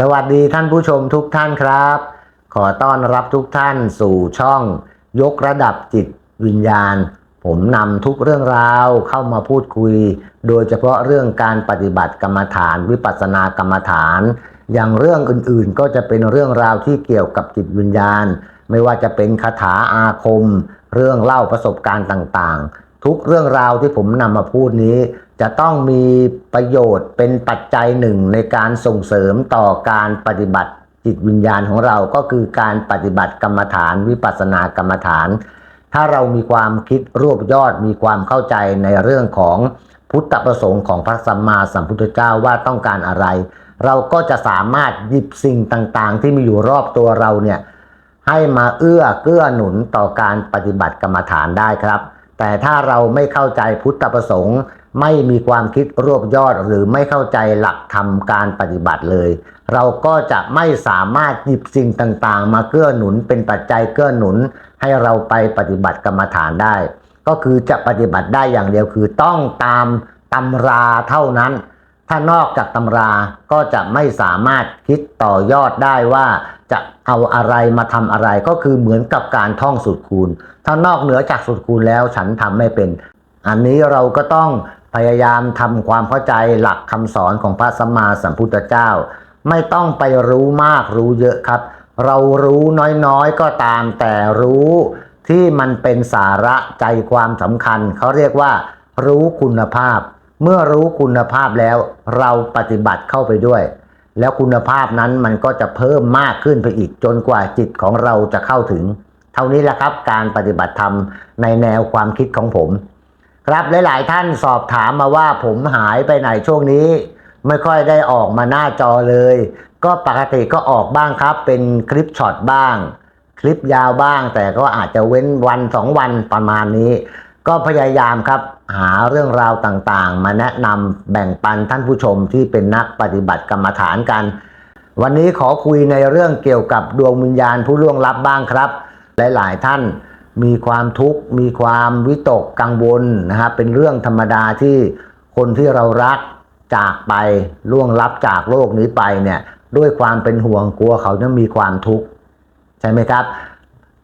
สวัสดีท่านผู้ชมทุกท่านครับ ขอต้อนรับทุกท่านสู่ช่อง ยกระดับจิตวิญญาณ ผมนำทุกเรื่องราวเข้ามาพูดคุย โดยเฉพาะเรื่องการปฏิบัติกรรมฐาน วิปัสสนากรรมฐาน อย่างเรื่องอื่นๆ ก็จะเป็นเรื่องราวที่เกี่ยวกับจิตวิญญาณ ไม่ว่าจะเป็นคาถาอาคม เรื่องเล่าประสบการณ์ต่างๆ ทุกเรื่องราวที่ผมนำมาพูดนี้ จะต้องมีประโยชน์เป็นปัจจัยหนึ่งในการส่งเสริมต่อการปฏิบัติจิตวิญญาณของเราก็คือการปฏิบัติกรรมฐานวิปัสสนากรรมฐาน ถ้าเรามีความคิดรวบยอดมีความเข้าใจในเรื่องของพุทธประสงค์ของพระสัมมาสัมพุทธเจ้าว่าต้องการอะไร เราก็จะสามารถหยิบสิ่งต่างๆ ที่มีอยู่รอบตัวเราเนี่ยให้มาเอื้อเกื้อหนุนต่อการปฏิบัติกรรมฐานได้ครับ แต่ถ้าเราไม่เข้าใจพุทธประสงค์ ไม่มีความคิดรวบยอดหรือไม่เข้าใจหลักธรรมการปฏิบัติเลย เราก็จะไม่สามารถหยิบสิ่งต่างๆ มาเกื้อหนุนเป็นปัจจัยเกื้อหนุน ให้เราไปปฏิบัติกรรมฐานได้ ก็คือจะปฏิบัติได้อย่างเดียวคือต้องตามตำราเท่านั้น ถ้านอกจากตำราก็จะไม่สามารถคิดต่อยอดได้ว่าจะเอาอะไรมาทำอะไรก็คือเหมือนกับการท่องสูตรคูณ ถ้านอกเหนือจากสูตรคูณแล้วฉันทำไม่เป็น อันนี้เราก็ต้องพยายามทำความเข้าใจหลักคำสอนของพระสัมมาสัมพุทธเจ้า ไม่ต้องไปรู้มากรู้เยอะครับ เรารู้น้อยๆก็ตามแต่รู้ที่มันเป็นสาระใจความสำคัญ เขาเรียกว่ารู้คุณภาพ เมื่อรู้คุณภาพแล้วเราปฏิบัติเข้าไปด้วย แล้วคุณภาพนั้นมันก็จะเพิ่มมากขึ้นไปอีกจนกว่าจิตของเราจะเข้าถึง เท่านี้แหละครับการปฏิบัติธรรมในแนวความคิดของผม ครับหลาย ๆ ท่านสอบถามมาว่าผมหายไปไหนช่วงนี้ ไม่ค่อยได้ออกมาหน้าจอเลย ก็ปกติก็ออกบ้างครับ เป็นคลิปช็อตบ้าง คลิปยาวบ้าง แต่ก็อาจจะเว้นวันสองวันประมาณนี้ ก็พยายามครับหาเรื่องราวต่างๆ มาแนะนำแบ่งปันท่านผู้ชมที่เป็นนักปฏิบัติกรรมฐานกัน วันนี้ขอคุยในเรื่องเกี่ยวกับดวงวิญญาณผู้ล่วงลับบ้างครับ หลายๆท่านมีความทุกข์ มีความวิตกกังวลนะครับเป็นเรื่องธรรมดาที่คนที่เรารักจากไปล่วงลับจากโลกนี้ไปเนี่ยด้วยความเป็นห่วงกลัวเขาจะมีความทุกข์ใช่ไหมครับ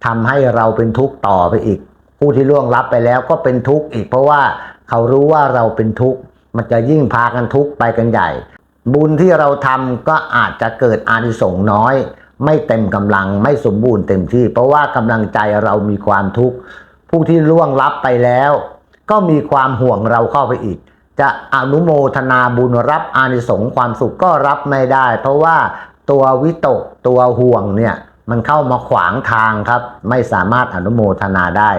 ทำให้เราเป็นทุกข์ต่อไปอีก ผู้ที่ล่วงลับไปแล้วก็เป็นทุกข์อีก เพราะว่าเขารู้ว่าเราเป็นทุกข์มันจะยิ่งพากันทุกข์ไปกันใหญ่ บุญที่เราทำก็อาจจะเกิดอานิสงส์น้อย ไม่เต็มกำลังไม่สมบูรณ์เต็มที่ เพราะว่ากำลังใจเรามีความทุกข์ผู้ที่ล่วงลับไปแล้ว ก็มีความห่วงเราเข้าไปอีก จะอนุโมทนาบุญรับอานิสงส์ความสุขก็รับไม่ได้ เพราะว่าตัววิตกตัวห่วงเนี่ยมันเข้ามาขวางทางครับ ไม่สามารถอนุโมทนาได้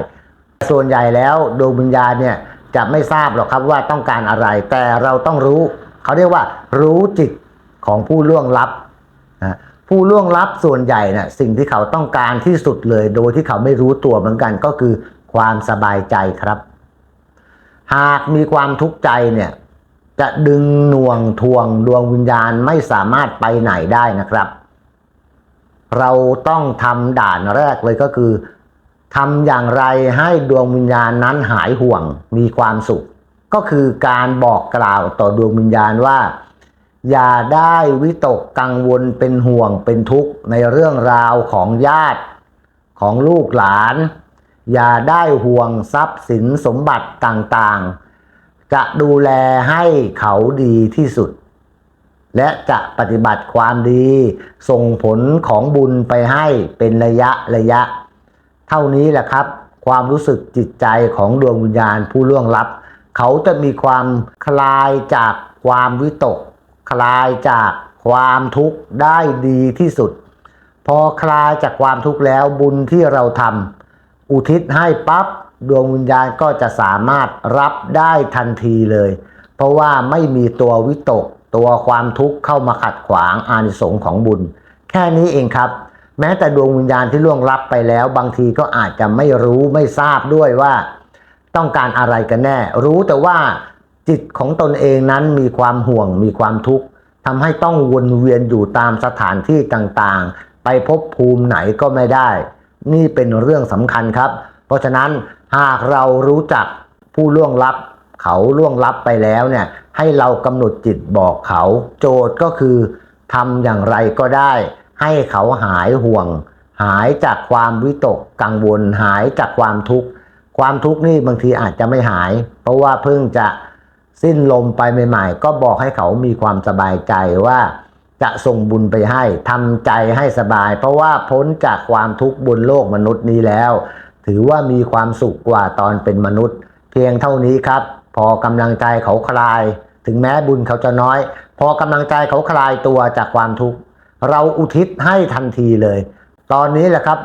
ส่วนใหญ่แล้วดวงวิญญาณเนี่ยจะไม่ทราบหรอกครับว่าต้องการอะไร แต่เราต้องรู้ เขาเรียกว่า รู้จิตของผู้ล่วงลับนะผู้ล่วงลับส่วนใหญ่น่ะสิ่งที่เขาต้องการที่สุดเลย โดยที่เขาไม่รู้ตัวเหมือนกันก็คือความสบายใจครับ หากมีความทุกข์ใจเนี่ยจะดึงหน่วงทวงดวงวิญญาณไม่สามารถไปไหนได้นะครับ เราต้องทำด่านแรกเลยก็คือ ทำอย่างไรให้ดวงวิญญาณนั้นหายห่วงมีความสุข ก็คือการบอกกล่าวต่อดวงวิญญาณว่า อย่าได้วิตกกังวลเป็นห่วงเป็นทุกข์ในเรื่องราวของญาติของลูกหลาน อย่าได้ห่วงทรัพย์สินสมบัติต่างๆ จะดูแลให้เขาดีที่สุด และจะปฏิบัติความดี ส่งผลของบุญไปให้เป็นระยะระยะ เท่านี้แหละครับ ความรู้สึกจิตใจของดวงวิญญาณผู้ล่วงลับ เขาจะมีความคลายจากความวิตก คลายจากความทุกข์ได้ดีที่สุด พอคลายจากความทุกข์แล้วบุญที่เราทำอุทิศให้ปั๊บดวงวิญญาณก็จะสามารถรับได้ทันทีเลย เพราะว่าไม่มีตัววิตก ตัวความทุกข์เข้ามาขัดขวางอานิสงส์ของบุญ แค่นี้เองครับ แม้แต่ดวงวิญญาณที่ล่วงลับไปแล้ว บางทีก็อาจจะไม่รู้ไม่ทราบด้วยว่า ต้องการอะไรกันแน่ รู้แต่ว่าจิตของตนเองนั้นมีความห่วงมีความทุกข์ทำให้ต้องวนเวียนอยู่ตามสถานที่ต่างๆ ไปพบภูมิไหนก็ไม่ได้ นี่เป็นเรื่องสำคัญครับ เพราะฉะนั้นหากเรารู้จักผู้ล่วงลับ เขาล่วงลับไปแล้วเนี่ยให้เรากำหนดจิตบอกเขา โจทย์ก็คือทำอย่างไรก็ได้ ให้เขาหายห่วง หายจากความวิตกกังวล หายจากความทุกข์ความทุกข์นี่บางทีอาจจะไม่หาย เพราะว่าเพิ่งจะสิ้นลมไปใหม่ ๆ ก็บอกให้เขามีความสบายใจว่าจะส่งบุญไปให้ทำใจให้สบาย เพราะว่าพ้นจากความทุกข์บนโลกมนุษย์นี้แล้ว ถือว่ามีความสุขกว่าตอนเป็นมนุษย์ เพียงเท่านี้ครับ พอกำลังใจเขาคลาย ถึงแม้บุญเขาจะน้อย พอกำลังใจเขาคลายตัวจากความทุกข์ เราอุทิศให้ทันทีเลย ตอนนี้แหละครับ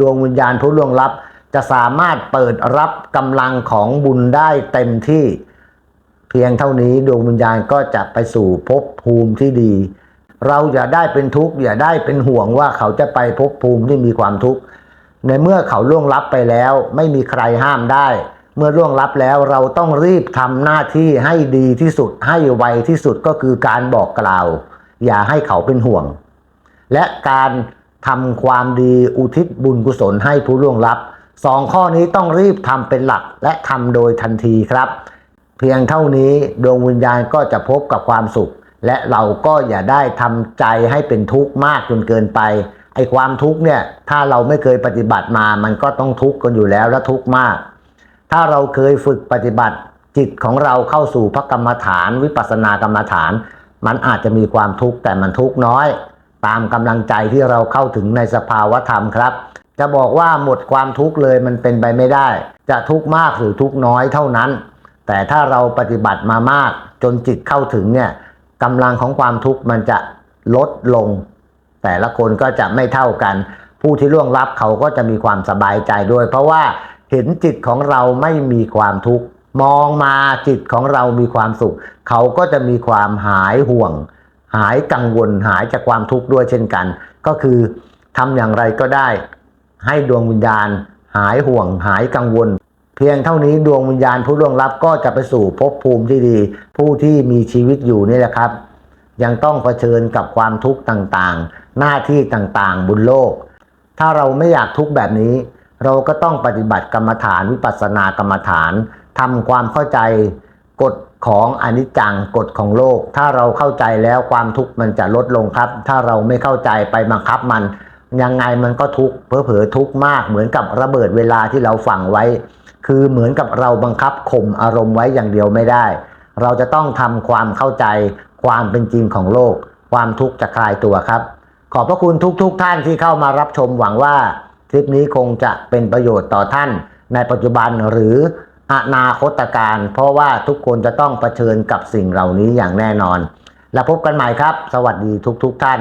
ดวงวิญญาณผู้ล่วงลับจะสามารถเปิดรับกำลังของบุญได้เต็มที่ เพียงเท่านี้ดวงวิญญาณก็จะไปสู่ภพภูมิที่ดี เราอย่าได้เป็นทุกข์อย่าได้เป็นห่วงว่าเขาจะไปภพภูมิที่มีความทุกข์ในเมื่อเขาล่วงลับไปแล้ว ไม่มีใครห้ามได้ เมื่อล่วงลับแล้วเราต้องรีบทำหน้าที่ให้ดีที่สุดให้ไวที่สุดก็คือการบอกกล่าว อย่าให้เขาเป็นห่วง และการทำความดีอุทิศบุญกุศลให้ผู้ล่วงลับสองข้อนี้ต้องรีบทำเป็นหลักและทำโดยทันทีครับ เพียงเท่านี้ดวงวิญญาณก็จะพบกับความสุข และเราก็อย่าได้ทำใจให้เป็นทุกข์มากจนเกินไปไอ้ความทุกข์เนี่ยถ้าเราไม่เคยปฏิบัติมา มันก็ต้องทุกข์กันอยู่แล้วและทุกข์มาก ถ้าเราเคยฝึกปฏิบัติ จิตของเราเข้าสู่พระกรรมฐาน วิปัสสนากรรมฐาน มันอาจจะมีความทุกข์แต่มันทุกข์น้อย ตามกำลังใจที่เราเข้าถึงในสภาวะธรรมครับ จะบอกว่าหมดความทุกข์เลยมันเป็นไปไม่ได้ จะทุกข์มากหรือทุกข์น้อยเท่านั้น แต่ถ้าเราปฏิบัติมามากจนจิตเข้าถึงเนี่ยกำลังของความทุกข์มันจะลดลง แต่ละคนก็จะไม่เท่ากัน ผู้ที่ล่วงลับเขาก็จะมีความสบายใจด้วย เพราะว่าเห็นจิตของเราไม่มีความทุกข์มองมาจิตของเรามีความสุข เขาก็จะมีความหายห่วง หายกังวลหายจากความทุกข์ด้วยเช่นกัน ก็คือทำอย่างไรก็ได้ ให้ดวงวิญญาณ หายห่วงหายกังวล เพียงเท่านี้ดวงวิญญาณผู้ล่วงลับก็จะไปสู่ภพภูมิที่ดี ผู้ที่มีชีวิตอยู่นี่แหละครับ ยังต้องเผชิญกับความทุกข์ต่างๆ หน้าที่ต่างๆ บนโลก ถ้าเราไม่อยากทุกข์แบบนี้ เราก็ต้องปฏิบัติกรรมฐานวิปัสสนากรรมฐานทำความเข้าใจกฎ ของอนิจจังกฎของโลก ถ้าเราเข้าใจแล้วความทุกข์มันจะลดลงครับ ถ้าเราไม่เข้าใจไปบังคับมัน ยังไงมันก็ทุกข์เผลอๆทุกข์มาก เหมือนกับระเบิดเวลาที่เราฝังไว้ คือเหมือนกับเราบังคับข่มอารมณ์ไว้อย่างเดียวไม่ได้ เราจะต้องทำความเข้าใจความเป็นจริงของโลก ความทุกข์จะคลายตัวครับ ขอบพระคุณทุกๆทท่านที่เข้ามารับชมหวังว่า คลิปนี้คงจะเป็นประโยชน์ต่อท่านในปัจจุบันหรือ อนาคตการ เพราะว่าทุกคนจะต้องเผชิญกับสิ่งเหล่านี้อย่างแน่นอน แล้วพบกันใหม่ครับ สวัสดีทุกๆทท่าน